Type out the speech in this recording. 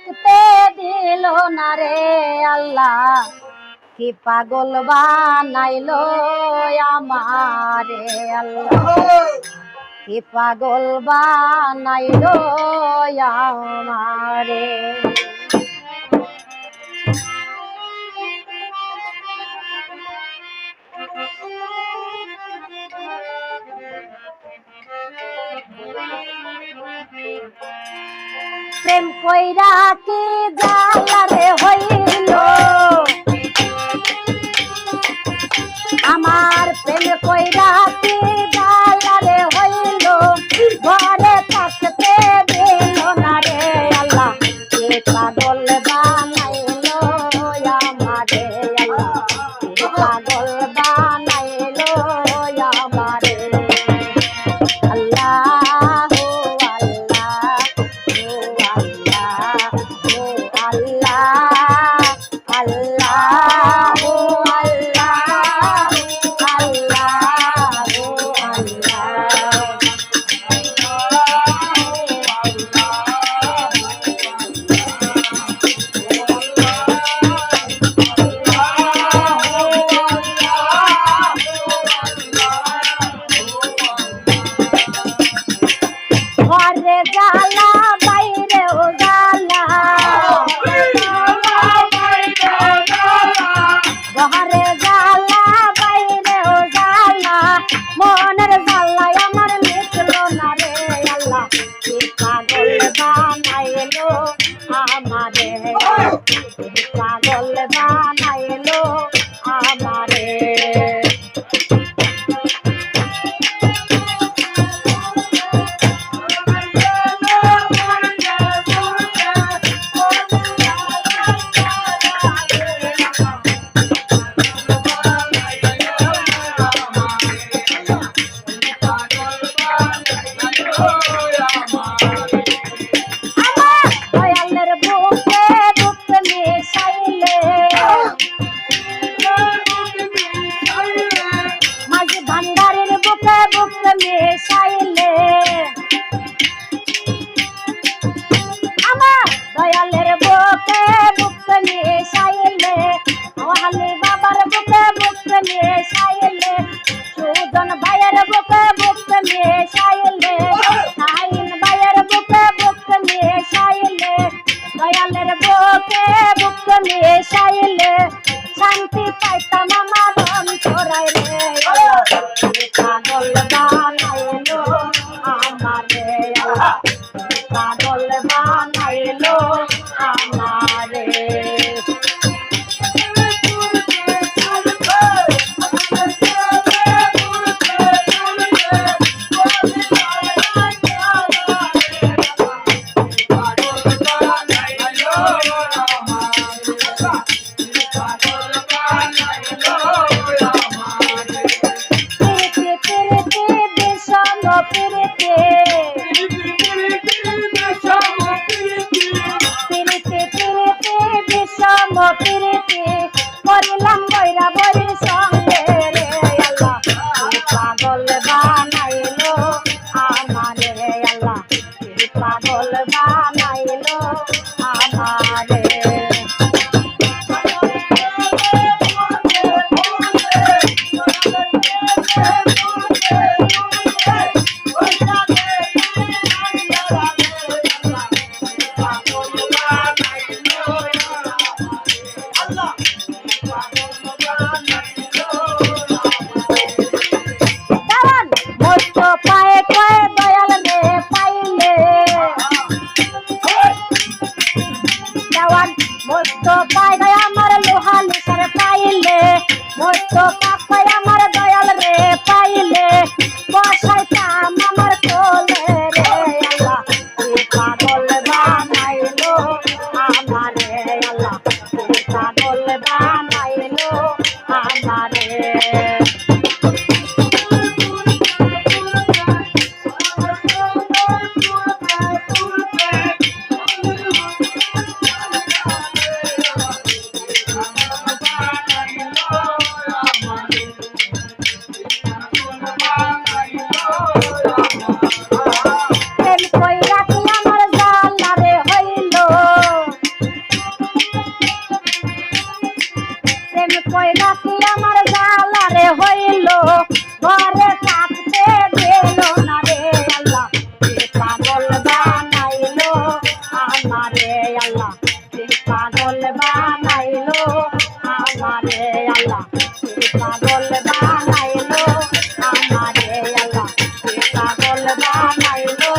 থাকতে দিল না রে আল্লাহ। কি পাগল বানাইলো আমারে আল্লাহ। কি পাগল বানাইলো আমারে। প্রেম কইরা কি জালারে হইল? আমার প্রেম কইরা কি জালারে হইল? ঘরে থাকতে দিল না রে আল্লাহ বাইরে জ্বালা বাইরে ও জ্বালা বহরে জ্বালা মনের Thank you. Bora, bora, bora. আমার দয়াল রে পাইলে বসাইতাম আমার কোল কয় রাতি আমার জালারে হইল? ঘরে থাকতে দিল না রে আল্লাহ। পাগল বানাইলো আমারে আল্লাহ। পাগল বানাইলো আমারে আল্লাহ। পাগল বানাইলো আমারে আল্লাহ। পাগল বানাইলো